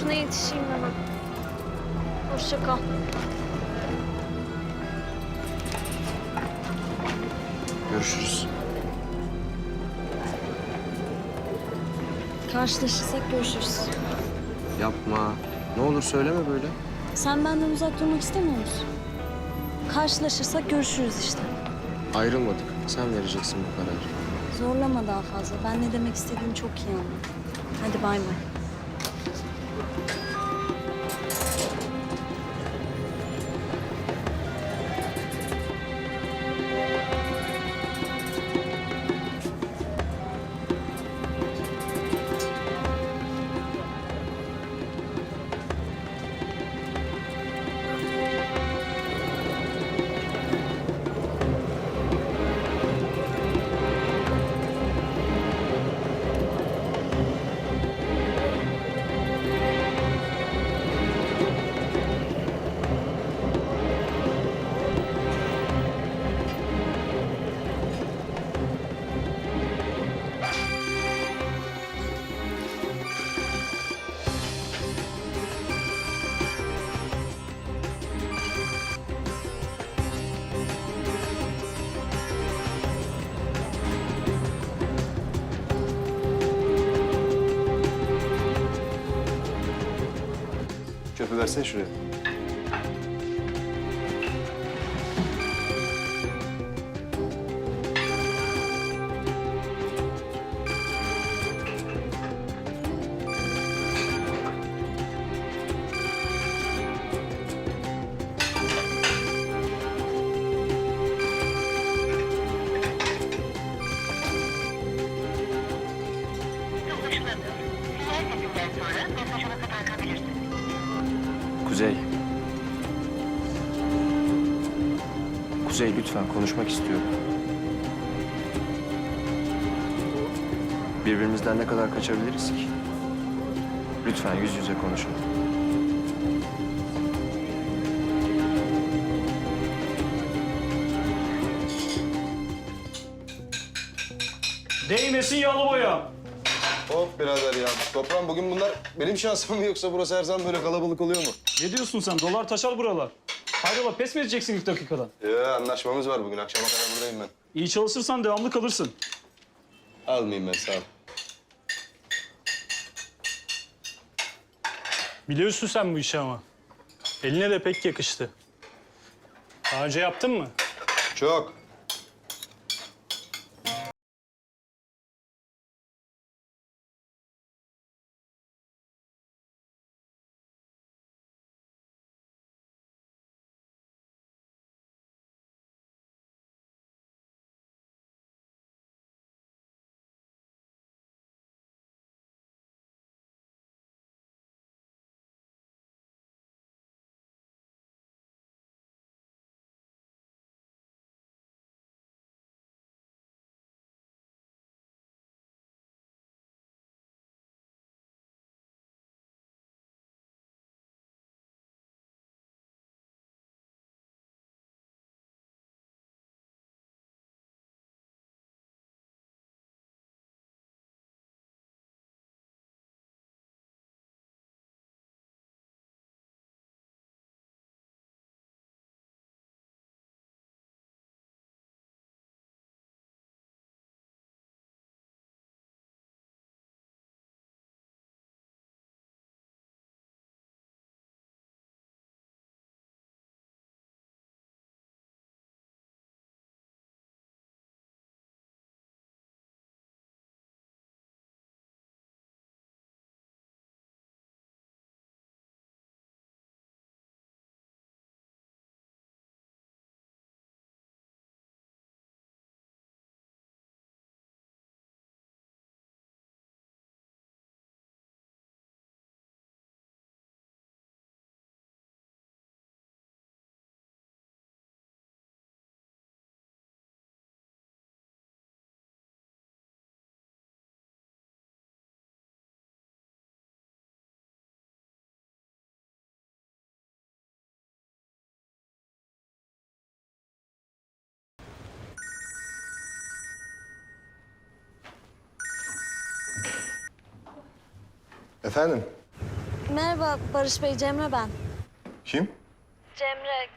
Şuna yetişeyim hemen. Hoşça kal. Görüşürüz. Karşılaşırsak görüşürüz. Yapma. Ne olur söyleme böyle. Sen benden uzak durmak istemiyor musun? Karşılaşırsak görüşürüz işte. Ayrılmadık. Sen vereceksin bu kararı. Zorlama daha fazla. Ben ne demek istediğimi çok iyi anladım. Hadi bay bay. Thank you. Versene şuraya. Kuzey. Kuzey lütfen konuşmak istiyorum. Birbirimizden ne kadar kaçabiliriz ki? Lütfen yüz yüze konuşalım. Değmesin yalı boya. Hop birader ya. Toprağım bugün bunlar benim şansım mı yoksa burası her zaman böyle kalabalık oluyor mu? Ne diyorsun sen? Dolar taşar buralar. Hayrola pes mi edeceksin ilk dakikadan? Ya anlaşmamız var bugün. Akşama kadar buradayım ben. İyi çalışırsan devamlı kalırsın. Almayayım ben sağ ol. Biliyorsun sen bu işi ama. Eline de pek yakıştı. Daha önce yaptın mı? Çok. Efendim? Merhaba Barış Bey, Cemre ben. Kim? Cemre,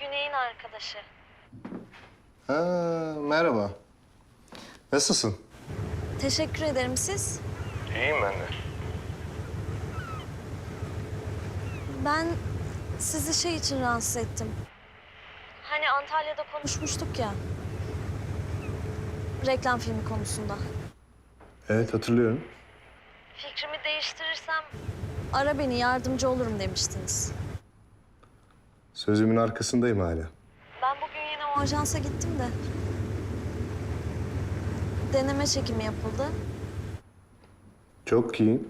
Güney'in arkadaşı. Ha, merhaba. Nasılsın? Teşekkür ederim siz. İyiyim ben de. Ben sizi şey için rahatsız ettim. Hani Antalya'da konuşmuştuk ya. Reklam filmi konusunda. Evet hatırlıyorum. Fikrimi değiştirirsem ara beni yardımcı olurum demiştiniz. Sözümün arkasındayım hala. Ben bugün yine o ajansa gittim de. Deneme çekimi yapıldı. Çok iyi.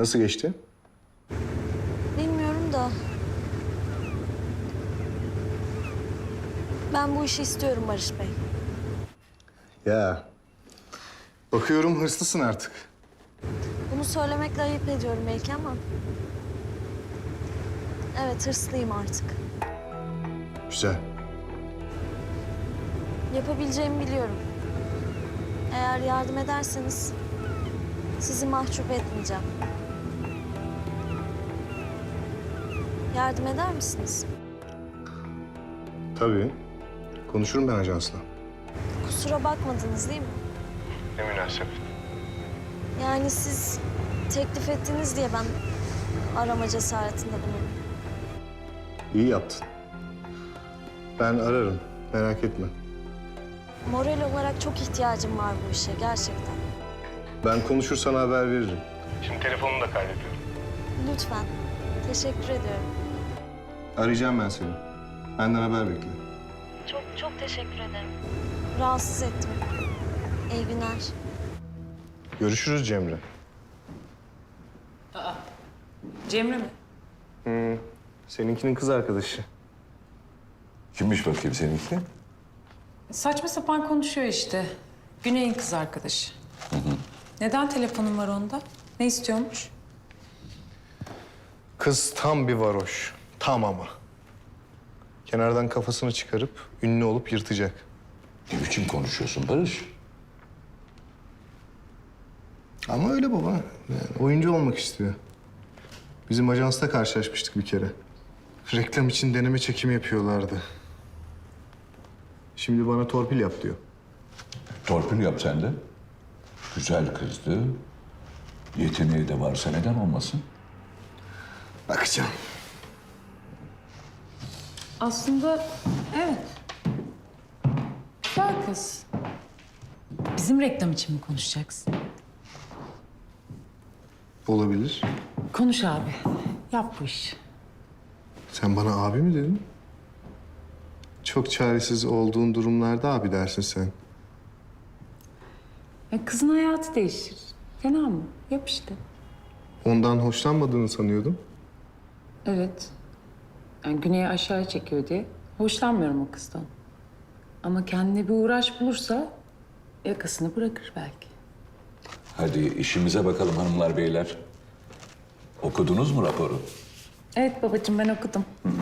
Nasıl geçti? Bilmiyorum da. Ben bu işi istiyorum Barış Bey. Ya. Bakıyorum hırslısın artık. Bunu söylemekle ayıp ediyorum belki ama... Evet, hırslıyım artık. Güzel. Yapabileceğimi biliyorum. Eğer yardım ederseniz sizi mahcup etmeyeceğim. Yardım eder misiniz? Tabii. Konuşurum ben ajansla. Kusura bakmadınız değil mi? Ne münasebet. Yani siz teklif ettiniz diye ben arama cesaretinde bulundum. İyi yaptın. Ben ararım. Merak etme. Moral olarak çok ihtiyacım var bu işe gerçekten. Ben konuşur sana haber veririm. Şimdi telefonumu da kaydediyorum. Lütfen. Teşekkür ediyorum. Arayacağım ben seni. Benden haber bekle. Çok çok teşekkür ederim. Rahatsız ettim. İyi günler. Görüşürüz Cemre. Cemre mi? Seninkinin kız arkadaşı. Kimmiş bakayım seninki? Saçma sapan konuşuyor işte. Güney'in kız arkadaşı. Neden telefonun var onda? Ne istiyormuş? Kız tam bir varoş. Tam ama. Kenardan kafasını çıkarıp ünlü olup yırtacak. Ne biçim konuşuyorsun Barış? Ama öyle baba. Yani oyuncu olmak istiyor. Bizim ajansta karşılaşmıştık bir kere. Reklam için deneme çekimi yapıyorlardı. Şimdi bana torpil yap diyor. Torpil yap sen de. Güzel kızdı. Yeteneği de varsa neden olmasın? Bakacağım. Aslında evet. Güzel kız. Bizim reklam için mi konuşacaksın? Olabilir. Konuş abi. Yap bu işi. Sen bana abi mi dedin? Çok çaresiz olduğun durumlarda abi dersin sen. Ya kızın hayatı değişir. Fena mı? Yap işte. Ondan hoşlanmadığını sanıyordum. Evet. Yani Güney'i aşağıya çekiyor diye. Hoşlanmıyorum o kızdan. Ama kendine bir uğraş bulursa yakasını bırakır belki. Hadi işimize bakalım hanımlar beyler. Okudunuz mu raporu? Evet babacığım ben okudum. Lütfen